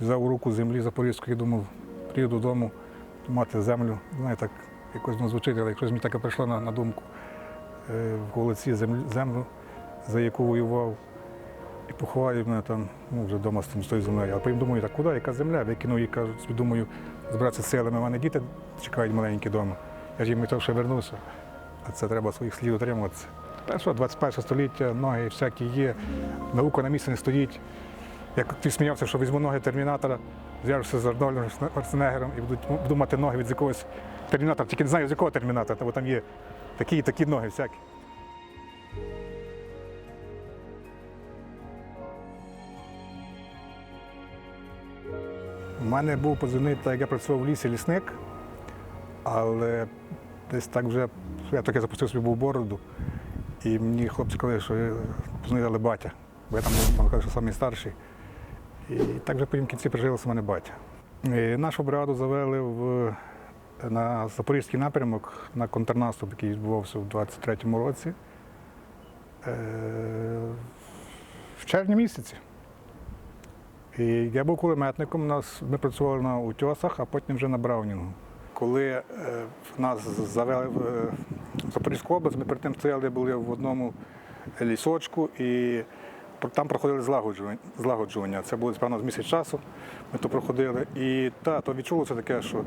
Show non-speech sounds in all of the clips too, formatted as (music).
взяв руку землі Запорізької, думав, приїду додому, мати землю. Знаєте, так якось воно звучить, але якось мені таке прийшло на, на думку. Е, в Голиці землю, за яку воював. І поховаю мене там, ну вже вдома з тим з тою землею. Але потім думаю, так куди, яка земля? Викинув її, кажуть, думаю, збиратися силами. У мене діти чекають маленькі вдома. Я ж їм то ще вернуся. А це треба своїх слів дотримуватися. Та 21 століття, ноги всякі є, наука на місці не стоїть. Як ти сміявся, що візьму ноги термінатора, зв'яжуся з Арнольдом Шварценеггером і будуть буду мати ноги від якогось термінатора, тільки не знаю, з якого термінатора, бо там є такі і такі ноги всякі. У мене був позивний, так як я працював в лісі лісник, але десь так вже я таке запустив собі був бороду. І мені хлопці казали, що я познайомили батя, бо я там можна що самий старший. І так вже потім в кінці прижилося в мене батя. І нашу бригаду завели в, на Запорізький напрямок на контрнаступ, який відбувався в 23-му році. Е, в червні місяці. І я був кулеметником, нас, ми працювали на утьосах, а потім вже на Браунінгу. Коли е, нас завели в е, Запорізьку область, ми перед тим стояли були в одному лісочку і там проходили злагоджування. Це було певно з місяць часу. Ми то проходили. І та, то відчулося таке, що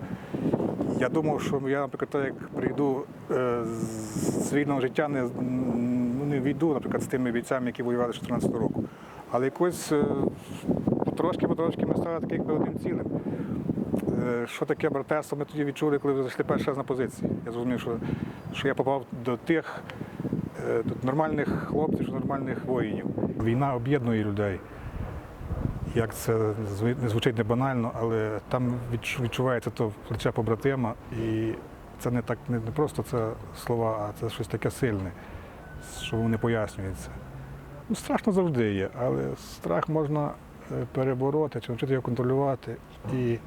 я думав, що я, наприклад, як прийду е, з цивільного життя, не, ну, не війду, наприклад, з тими бійцями, які воювали з 14 року. Але якось е, потрошки, потрошки ми стали таким одним цілим. Е, Що таке братерство, ми тоді відчули, коли зайшли перший раз на позиції. Я зрозумів, що, що я попав до тих е, до нормальних хлопців, нормальних воїнів. Війна об'єднує людей. Як це не звучить не банально, але там відчувається то плече побратима, і це не так не, не просто це слова, а це щось таке сильне, що воно не пояснюється. Ну, страшно завжди є, але страх можна е, перебороти чи навчити його контролювати. І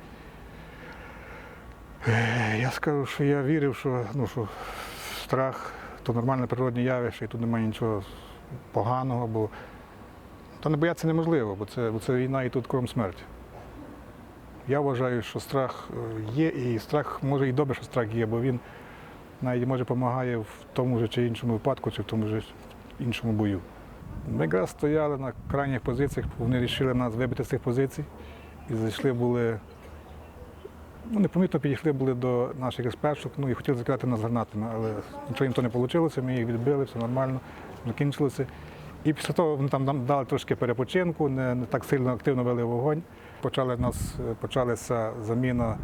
е, я скажу, що я вірив, що, ну, що страх то нормальне природне явище, і тут немає нічого поганого, бо та не боятися неможливо, бо це, бо це війна і тут кром смерті. Я вважаю, що страх е, є, і страх може і добре, що страх є, бо він навіть може допомагає в тому ж чи іншому випадку, чи в тому ж іншому бою. Ми якраз стояли на крайніх позиціях, вони вирішили нас вибити з цих позицій і зайшли були. Ну, непомітно підійшли були до наших експершок, ну і хотіли закидати нас гранатами, але нічого їм то не вийшло, ми їх відбили, все нормально, закінчилося. І після того вони там нам дали трошки перепочинку, не, не так сильно активно вели вогонь. Почали нас, е, почалася заміна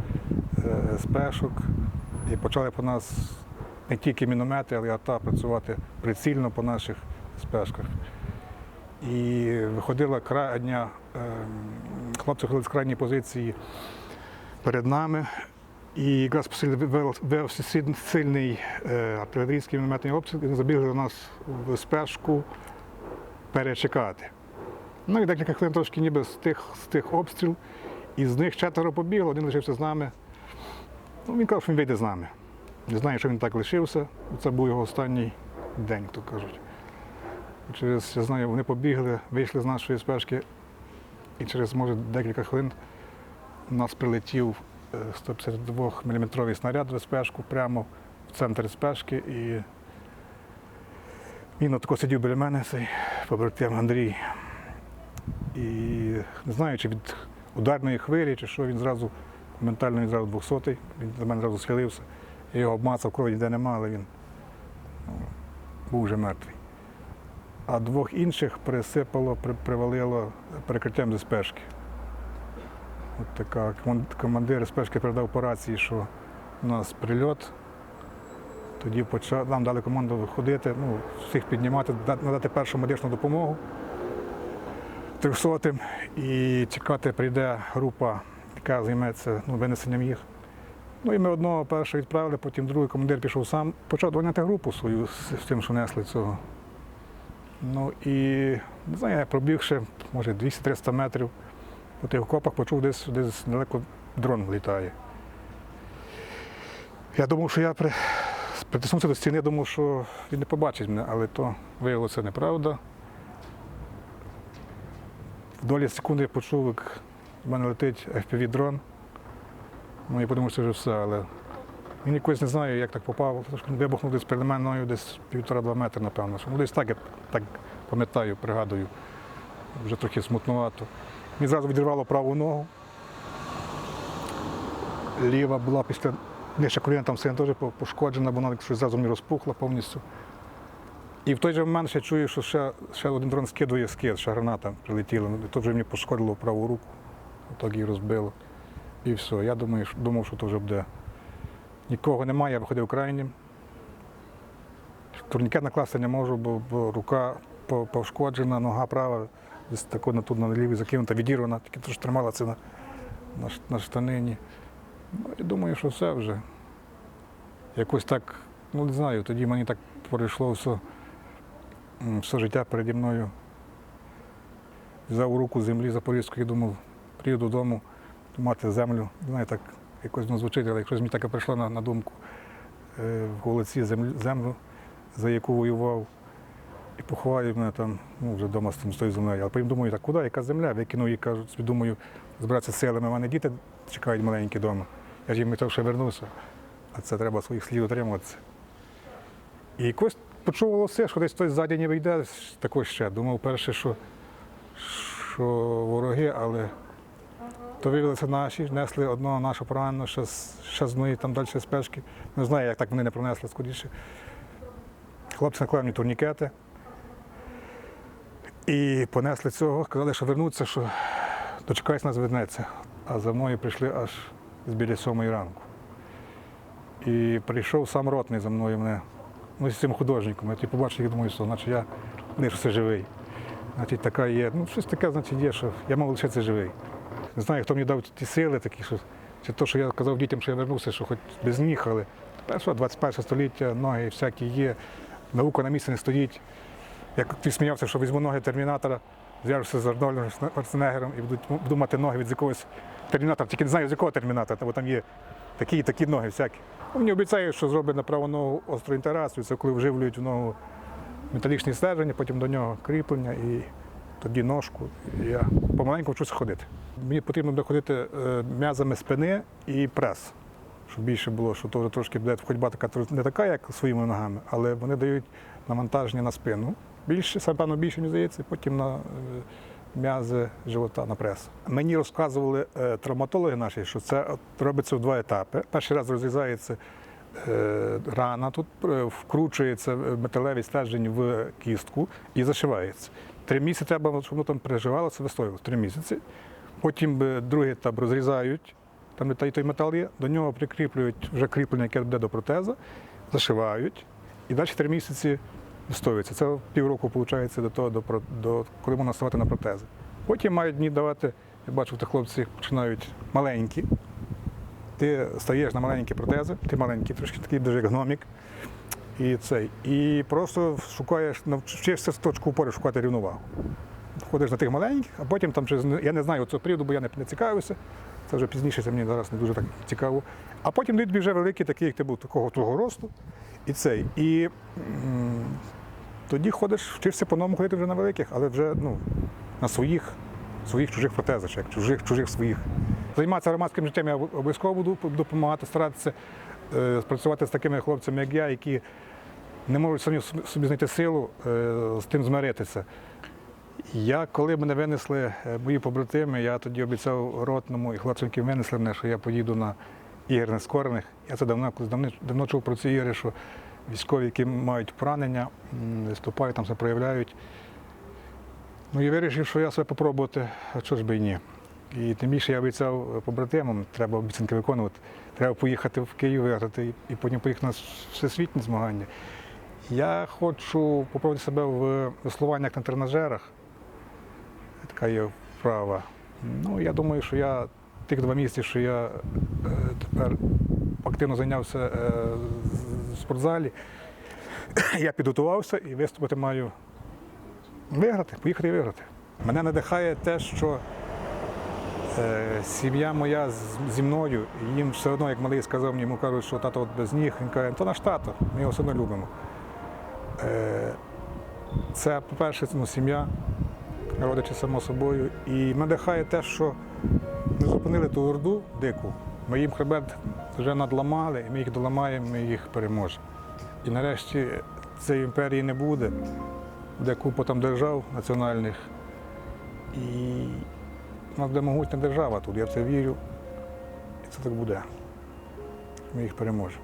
е, спешок, і почали по нас не тільки міномети, але й АТА працювати прицільно по наших спешках. І виходила крайня, ем, хлопці ходили з крайньої позиції перед нами. І якраз посиль- вел- велся силь- сильний е, артилерійський мінометний обстріл, і забігли до нас в спешку перечекати. Ну і декілька хвилин трошки ніби з тих, з тих обстріл, і з них четверо побігло, один лишився з нами. Ну, він казав, що він вийде з нами. Не знаю, що він так лишився. Це був його останній день, то кажуть. Через, я знаю, вони побігли, вийшли з нашої спешки, і через, може, декілька хвилин у нас прилетів е, 152 мм снаряд в спешку прямо в центр спешки. І він отако сидів біля мене, цей побратим Андрій. І не знаю, чи від ударної хвилі, чи що, він зразу ментально він зразу 200 він до мене зразу схилився. Я його обмацав, крові ніде нема, але він ну, був вже мертвий. А двох інших присипало, при- привалило перекриттям зі спешки. От така коман- командир спешки передав по рації, що у нас прильот. Тоді почав, нам дали команду виходити, ну, всіх піднімати, надати першу медичну допомогу трьохсотим і чекати, прийде група, яка займеться ну, винесенням їх. Ну і ми одного першого відправили, потім другий командир пішов сам, почав доганяти групу свою з тим, що несли цього. Ну і не знаю, пробігши, може, 200-300 метрів по тих окопах, почув десь, десь далеко дрон літає. Я думав, що я при, притиснувся до стіни, думав, що він не побачить мене, але то виявилося неправда. В долі секунди я почув, як в мене летить FPV-дрон. Ну, я подумав, що вже все, але він якось не знаю, як так попав. Він вибухнув десь перед мною десь півтора-два метри, напевно. Ну, десь так, я так пам'ятаю, пригадую. Вже трохи смутнувато. Мені зразу відірвало праву ногу. Ліва була після нижче коліна там сильно теж пошкоджена, бо вона щось зразу мені розпухла повністю. І в той же момент ще чую, що ще, ще один дрон скидує скид, ще граната прилетіла. І то вже мені пошкодило праву руку, так її розбило. І все. Я думаю, думав, що то вже буде. Нікого немає, я виходив крайнім. Турнікет накласти не можу, бо, бо рука пошкоджена, нога права, десь тако на тут на лівій закинута, відірвана, тільки трошки тримала це на, на, на штанині. Ну, і думаю, що все вже. Якось так, ну не знаю, тоді мені так пройшло все, все життя переді мною. Взяв руку землі Запорізької і думав, приїду додому, мати землю. Знаю, так якось воно звучить, але якщо мені таке прийшло на, на думку е, в голоці землю, землю, за яку воював, і поховають мене там, ну вже вдома з тим з тою землею. Але потім думаю, так куди, яка земля? Викинув її, кажуть, собі думаю, збиратися силами. У мене діти чекають маленькі вдома. Я ж їм мітав, що вернуся. А це треба своїх слів дотримуватися. І якось почув голоси, що десь хтось ззаді не вийде, також ще. Думав перше, що, що вороги, але то виявилися наші, несли одного нашого пораненого, ще, ще з одної там далі спешки. Не знаю, як так вони не пронесли скоріше. Хлопці наклали мені турнікети. І понесли цього, казали, що вернуться, що дочекаюсь нас вернеться. А за мною прийшли аж з біля сьомої ранку. І прийшов сам ротний за мною мене, ну, з цим художником. Я ті побачив і думаю, що значить я що живий. Значить, така є. Ну, щось таке, значить, є, що я мав лишитися живий. Не знаю, хто мені дав ті сили такі, що чи то, що я казав дітям, що я вернувся, що хоч без ніг, але тепер 21 століття, ноги всякі є, наука на місці не стоїть. Як ти сміявся, що візьму ноги термінатора, зв'яжуся з Арнольдом Шварценеггером і будуть буду мати ноги від якогось термінатора, тільки не знаю, з якого термінатора, бо там є такі і такі ноги всякі. Ну, Мені обіцяють, що зроблять на праву ногу остру інтерацію, це коли вживлюють в ногу металічні стерження, потім до нього кріплення і тоді ножку. І я помаленьку вчуся ходити. Мені потрібно буде ходити е, м'язами спини і прес, щоб більше було, що вже трошки буде ходьба така не така, як своїми ногами, але вони дають навантаження на спину. Більше, певно, більше, мені здається, потім на е, м'язи живота на прес. Мені розказували е, травматологи наші, що це робиться в два етапи. Перший раз розрізається е, рана, тут вкручується металевий стержень в кістку і зашивається. Три місяці треба, щоб воно там переживалося, вистоювалося. Три місяці. Потім другий етап розрізають, там де той, метал є, до нього прикріплюють вже кріплення, яке буде до протеза, зашивають, і далі три місяці вистоюється. Це півроку виходить до того, до, до, коли можна ставати на протези. Потім мають дні давати, я бачу, що хлопці починають маленькі. Ти стаєш на маленькі протези, ти маленький, трошки такий дуже як гномік. І цей. І просто шукаєш, навчишся з точку опори шукати рівновагу. Ходиш на тих маленьких, а потім там через я не знаю цього періоду, бо я не цікавився. Це вже пізніше, це мені зараз не дуже так цікаво. А потім дають вже великі, такі, як ти був такого твого росту. І цей. І м, тоді ходиш, вчишся по-новому ходити вже на великих, але вже ну, на своїх, своїх чужих як чужих, чужих своїх. Займатися громадським життям я обов'язково буду допомагати, старатися е, спрацювати з такими хлопцями, як я, які не можуть самі собі знайти силу е, з тим змиритися. Я, коли мене винесли е, мої побратими, я тоді обіцяв ротному і які винесли мене, що я поїду на ігри нескорених. Я це давно, давно, давно чув про ці ігри, що військові, які мають поранення, виступають, там це проявляють. Ну і вирішив, що я себе попробувати, а чого ж би і ні. І тим більше я обіцяв побратимам, треба обіцянки виконувати. Треба поїхати в Київ виграти і потім поїхати на всесвітні змагання. Я хочу попробувати себе в веслуваннях на тренажерах. Така є вправа. Ну, я думаю, що я тих два місяці, що я е, тепер активно зайнявся е, в спортзалі, (coughs) я підготувався і виступити маю виграти, поїхати і виграти. Мене надихає те, що е, сім'я моя зі мною, їм все одно, як малий сказав, мені йому кажуть, що тато от без ніг, він каже, то наш тато, ми його все одно любимо. Це, по-перше, ну, сім'я, родичі само собою. І надихає те, що Ми зупинили ту орду дику. Ми їм хребет вже надламали, і ми їх доламаємо, ми їх переможемо. І нарешті цієї імперії не буде, буде купа там держав національних. І у нас буде могутня держава тут, я в це вірю. І це так буде. Ми їх переможемо.